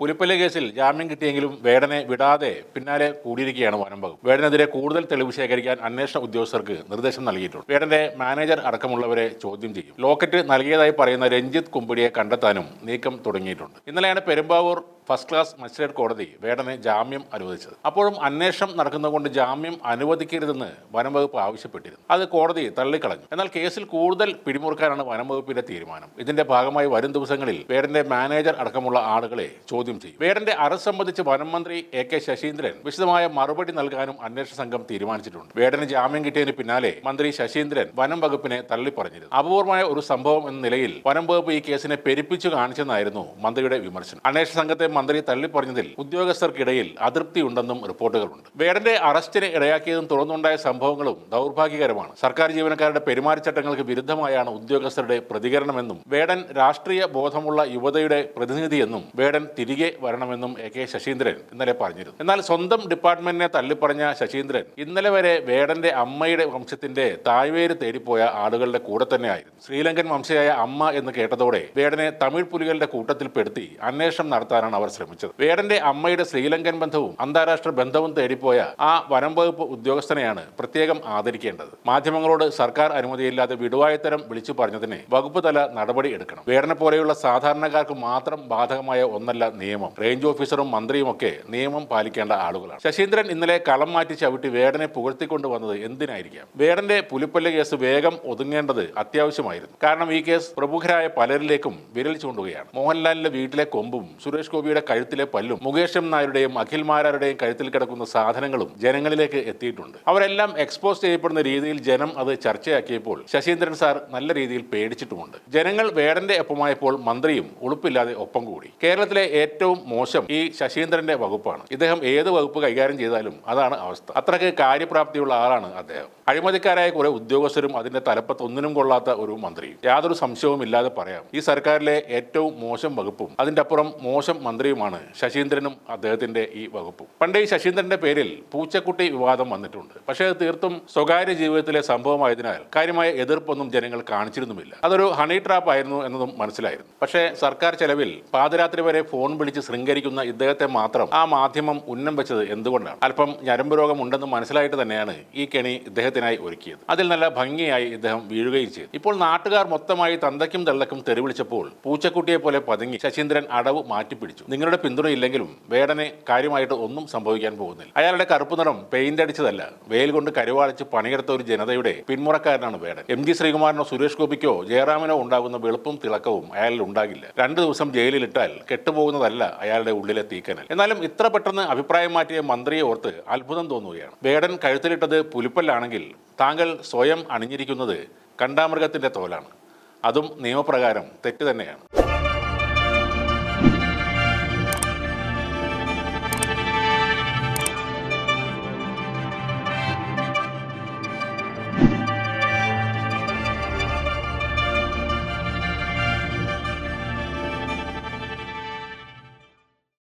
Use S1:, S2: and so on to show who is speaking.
S1: പുലിപ്പള്ളി കേസിൽ ജാമ്യം കിട്ടിയെങ്കിലും വേടനെ വിടാതെ പിന്നാലെ കൂടിയിരിക്കുകയാണ് വനം വേടനെതിരെ കൂടുതൽ തെളിവ് ശേഖരിക്കാൻ അന്വേഷണ ഉദ്യോഗസ്ഥർക്ക് നിർദ്ദേശം നൽകിയിട്ടുണ്ട്. വേടന്റെ മാനേജർ അടക്കമുള്ളവരെ ചോദ്യം ചെയ്യും. ലോക്കറ്റ് നൽകിയതായി പറയുന്ന രഞ്ജിത്ത് കുമ്പിടിയെ കണ്ടെത്താനും നീക്കം തുടങ്ങിയിട്ടുണ്ട്. ഇന്നലെയാണ് പെരുമ്പാവൂർ ഫസ്റ്റ് ക്ലാസ് മജിസ്ട്രേറ്റ് കോടതി വേടനെ ജാമ്യം അനുവദിച്ചത്. അപ്പോഴും അന്വേഷണം നടക്കുന്നതുകൊണ്ട് ജാമ്യം അനുവദിക്കരുതെന്ന് വനം വകുപ്പ് ആവശ്യപ്പെട്ടിരുന്നു. അത് കോടതി തള്ളിക്കളഞ്ഞു. എന്നാൽ കേസിൽ കൂടുതൽ പിടിമുറുക്കാനാണ് വനം വകുപ്പിന്റെ തീരുമാനം. ഇതിന്റെ ഭാഗമായി വരും ദിവസങ്ങളിൽ വേടന്റെ മാനേജർ അടക്കമുള്ള ആളുകളെ ചോദ്യം ചെയ്യും. വേടന്റെ അറസ്റ്റ് സംബന്ധിച്ച് വനം മന്ത്രി എ കെ ശശീന്ദ്രൻ വിശദമായ മറുപടി നൽകാനും അന്വേഷണ സംഘം തീരുമാനിച്ചിട്ടുണ്ട്. വേടന് ജാമ്യം കിട്ടിയതിന് പിന്നാലെ മന്ത്രി ശശീന്ദ്രൻ വനം വകുപ്പിനെ തള്ളിപ്പറഞ്ഞിരുന്നു. അപൂർവമായ ഒരു സംഭവം എന്ന നിലയിൽ വനം വകുപ്പ് ഈ കേസിനെ പെരുപ്പിച്ചു കാണിച്ചെന്നായിരുന്നു മന്ത്രിയുടെ വിമർശനം. അന്വേഷണ സംഘത്തെ മന്ത്രി തള്ളിപ്പറഞ്ഞതിൽ ഉദ്യോഗസ്ഥർക്കിടയിൽ അതൃപ്തിയുണ്ടെന്നും റിപ്പോർട്ടുകളുണ്ട്. വേടന്റെ അറസ്റ്റിന് ഇടയാക്കിയതും തുടർന്നുണ്ടായ സംഭവങ്ങളും ദൗർഭാഗ്യകരമാണ്. സർക്കാർ ജീവനക്കാരുടെ പെരുമാറ്റച്ചട്ടങ്ങൾക്ക് വിരുദ്ധമായാണ് ഉദ്യോഗസ്ഥരുടെ പ്രതികരണമെന്നും വേടൻ രാഷ്ട്രീയ ബോധമുള്ള യുവതയുടെ പ്രതിനിധിയെന്നും വേടൻ തിരികെ വരണമെന്നും എ കെ ശശീന്ദ്രൻ ഇന്നലെ പറഞ്ഞിരുന്നു. എന്നാൽ സ്വന്തം ഡിപ്പാർട്ട്മെന്റിനെ തള്ളിപ്പറഞ്ഞ ശശീന്ദ്രൻ ഇന്നലെ വരെ വേടന്റെ അമ്മയുടെ വംശത്തിന്റെ തായ്വേര് തേടിപ്പോയ ആളുകളുടെ കൂടെ തന്നെയായിരുന്നു. ശ്രീലങ്കൻ വംശയായ അമ്മ എന്ന് കേട്ടതോടെ വേടനെ തമിഴ് പുലികളുടെ കൂട്ടത്തിൽപ്പെടുത്തി അന്വേഷണം നടത്താനാണ് അവർ ശ്രമിച്ചത്. വേടന്റെ അമ്മയുടെ ശ്രീലങ്കൻ ബന്ധവും അന്താരാഷ്ട്ര ബന്ധവും തേടിപ്പോയ ആ വനം വകുപ്പ് ഉദ്യോഗസ്ഥനെയാണ് പ്രത്യേകം ആദരിക്കേണ്ടത്. മാധ്യമങ്ങളോട് സർക്കാർ അനുമതിയില്ലാതെ വിടുവായത്തരം വിളിച്ചു പറഞ്ഞതിന് വകുപ്പ് തല നടപടി എടുക്കണം. വേടനെ പോലെയുള്ള സാധാരണക്കാർക്ക് മാത്രം ബാധകമായ ഒന്നല്ല നിയമം. റേഞ്ച് ഓഫീസറും മന്ത്രിയും ഒക്കെ നിയമം പാലിക്കേണ്ട ആളുകളാണ്. ശശീന്ദ്രൻ ഇന്നലെ കളം മാറ്റി ചവിട്ടി വേടനെ പുകഴ്ത്തിക്കൊണ്ട് വന്നത് എന്തിനായിരിക്കാം? വേടന്റെ പുലിപ്പല്ല് കേസ് വേഗം ഒതുങ്ങേണ്ടത് അത്യാവശ്യമായിരുന്നു. കാരണം ഈ കേസ് പ്രമുഖരായ പലരിലേക്കും വിരൽ ചൂണ്ടുകയാണ്. മോഹൻലാലിന്റെ വീട്ടിലെ കൊമ്പും സുരേഷ് ഗോപിയുടെ കഴുത്തിലെ പല്ലും മുകേഷ് എം നായരുടെയും അഖിൽ മാരാരുടെയും കഴുത്തിൽ കിടക്കുന്ന സാധനങ്ങളും ജനങ്ങളിലേക്ക് എത്തിയിട്ടുണ്ട്. അവരെല്ലാം എക്സ്പോസ് ചെയ്യപ്പെടുന്ന രീതിയിൽ ജനം അത് ചർച്ചയാക്കിയപ്പോൾ ശശീന്ദ്രൻ സാർ നല്ല രീതിയിൽ പേടിച്ചിട്ടുമുണ്ട്. ജനങ്ങൾ വേടന്റെ ഒപ്പമായപ്പോൾ മന്ത്രിയും ഉളുപ്പില്ലാതെ ഒപ്പം കൂടി. കേരളത്തിലെ ഏറ്റവും മോശം ഈ ശശീന്ദ്രന്റെ വകുപ്പാണ്. ഇദ്ദേഹം ഏത് വകുപ്പ് കൈകാര്യം ചെയ്താലും അതാണ് അവസ്ഥ. അത്രയ്ക്ക് കാര്യപ്രാപ്തിയുള്ള ആളാണ് അദ്ദേഹം. അഴിമതിക്കാരായ കുറെ ഉദ്യോഗസ്ഥരും അതിന്റെ തലപ്പത്ത് ഒന്നിനും കൊള്ളാത്ത ഒരു മന്ത്രിയും. യാതൊരു സംശയവും ഇല്ലാതെ പറയാം. ഈ സർക്കാരിലെ ഏറ്റവും മോശം വകുപ്പും അതിന്റെ അപ്പുറം മോശം മന്ത്രിയുമാണ് ശശീന്ദ്രനും അദ്ദേഹത്തിന്റെ ഈ വകുപ്പും. പണ്ട് ഈ ശശീന്ദ്രന്റെ പേരിൽ പൂച്ചക്കുട്ടി വിവാദം വന്നിട്ടുണ്ട്. പക്ഷേ അത് തീർത്തും സ്വകാര്യ ജീവിതത്തിലെ സംഭവമായതിനാൽ കാര്യമായ എതിർപ്പൊന്നും ജനങ്ങൾ കാണിച്ചിരുന്നുമില്ല. അതൊരു ഹണി ട്രാപ്പ് ആയിരുന്നു എന്നതും മനസ്സിലായിരുന്നു. പക്ഷേ സർക്കാർ ചെലവിൽ പാതിരാത്രി വരെ ഫോൺ വിളിച്ച് ശൃംഗരിക്കുന്ന ഇദ്ദേഹത്തെ മാത്രം ആ മാധ്യമം ഉന്നം വെച്ചത് എന്തുകൊണ്ടാണ്? അല്പം ഞരമ്പ് രോഗം ഉണ്ടെന്ന് മനസ്സിലായിട്ട് തന്നെയാണ് ഈ കെണി ഇദ്ദേഹത്തിനായി ഒരുക്കിയത്. അതിൽ നല്ല ഭംഗിയായി ഇദ്ദേഹം വീഴുകയും ചെയ്തു. ഇപ്പോൾ നാട്ടുകാർ മൊത്തമായി തന്തയ്ക്കും തള്ളക്കും തെരുവിളിച്ചപ്പോൾ പൂച്ചക്കുട്ടിയെ പോലെ പതുങ്ങി ശശീന്ദ്രൻ അടവ് മാറ്റിപ്പിടിച്ചു. നിങ്ങളുടെ പിന്തുണയില്ലെങ്കിലും വേടനെ കാര്യമായിട്ട് ഒന്നും സംഭവിക്കാൻ പോകുന്നില്ല. അയാളുടെ കറുപ്പ് നിറം പെയിന്റ് അടിച്ചതല്ല. വെയിൽ കൊണ്ട് കരുവാളിച്ച് പണിയെടുത്ത ഒരു ജനതയുടെ പിന്മുറക്കാരനാണ് വേടൻ. എം ജി ശ്രീകുമാറിനോ സുരേഷ് ഗോപിക്കോ ജയറാമിനോ ഉണ്ടാകുന്ന വെളുപ്പും തിളക്കവും അയാളിൽ ഉണ്ടാകില്ല. രണ്ടു ദിവസം ജയിലിലിട്ടാൽ കെട്ടുപോകുന്നതല്ല അയാളുടെ ഉള്ളിലെ തീക്കനൽ. എന്നാലും ഇത്ര പെട്ടെന്ന് അഭിപ്രായം മാറ്റിയ മന്ത്രിയെ ഓർത്ത് അത്ഭുതം തോന്നുകയാണ്. വേടൻ കഴുത്തിലിട്ടത് പുലിപ്പല്ലാണെങ്കിൽ താങ്കൾ സ്വയം അണിഞ്ഞിരിക്കുന്നത് കണ്ടാമൃഗത്തിന്റെ തോലാണ്. അതും നിയമപ്രകാരം തെറ്റ് തന്നെയാണ്.